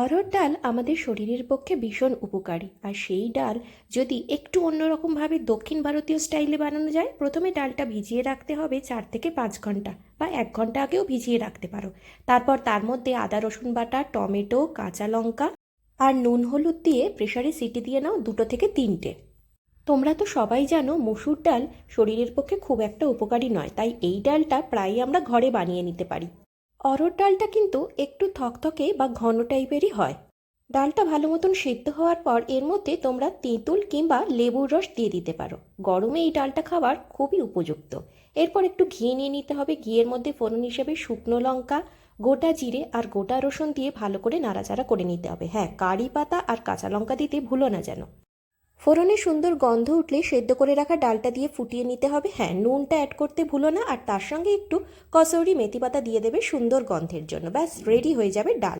অরহর ডাল আমাদের শরীরের পক্ষে ভীষণ উপকারী। আর সেই ডাল যদি একটু অন্যরকমভাবে দক্ষিণ ভারতীয় স্টাইলে বানানো যায়, প্রথমে ডালটা ভিজিয়ে রাখতে হবে চার থেকে পাঁচ ঘণ্টা বা এক ঘণ্টা আগেও ভিজিয়ে রাখতে পারো। তারপর তার মধ্যে আদা, রসুন বাটা, টমেটো, কাঁচা লঙ্কা আর নুন হলুদ দিয়ে প্রেসারে সিটি দিয়ে নাও দুটো থেকে তিনটে। তোমরা তো সবাই জানো মসুর ডাল শরীরের পক্ষে খুব একটা উপকারী নয়, তাই এই ডালটা প্রায়ই আমরা ঘরে বানিয়ে নিতে পারি। অরহর ডালটা কিন্তু একটু থকথকে বা ঘন টাইপেরই হয়। ডালটা ভালো মতন সেদ্ধ হওয়ার পর এর মধ্যে তোমরা তেঁতুল কিংবা লেবুর রস দিয়ে দিতে পারো। গরমে এই ডালটা খাওয়ার খুবই উপযুক্ত। এরপর একটু ঘি নিয়ে নিতে হবে। ঘিয়ের মধ্যে ফোড়ন হিসেবে শুকনো লঙ্কা, গোটা জিরে আর গোটা রসুন দিয়ে ভালো করে নাড়াচাড়া করে নিতে হবে। হ্যাঁ কারি পাতা আর কাঁচা লঙ্কা দিতে ভুলো না যেন। ফোড়নে সুন্দর গন্ধ উঠলে সেদ্ধ করে রাখা ডালটা দিয়ে ফুটিয়ে নিতে হবে। হ্যাঁ নুনটা অ্যাড করতে ভুলো না, আর তার সঙ্গে একটু কসৌরি মেথি পাতা দিয়ে দেবে সুন্দর গন্ধের জন্য। ব্যাস রেডি হয়ে যাবে ডাল।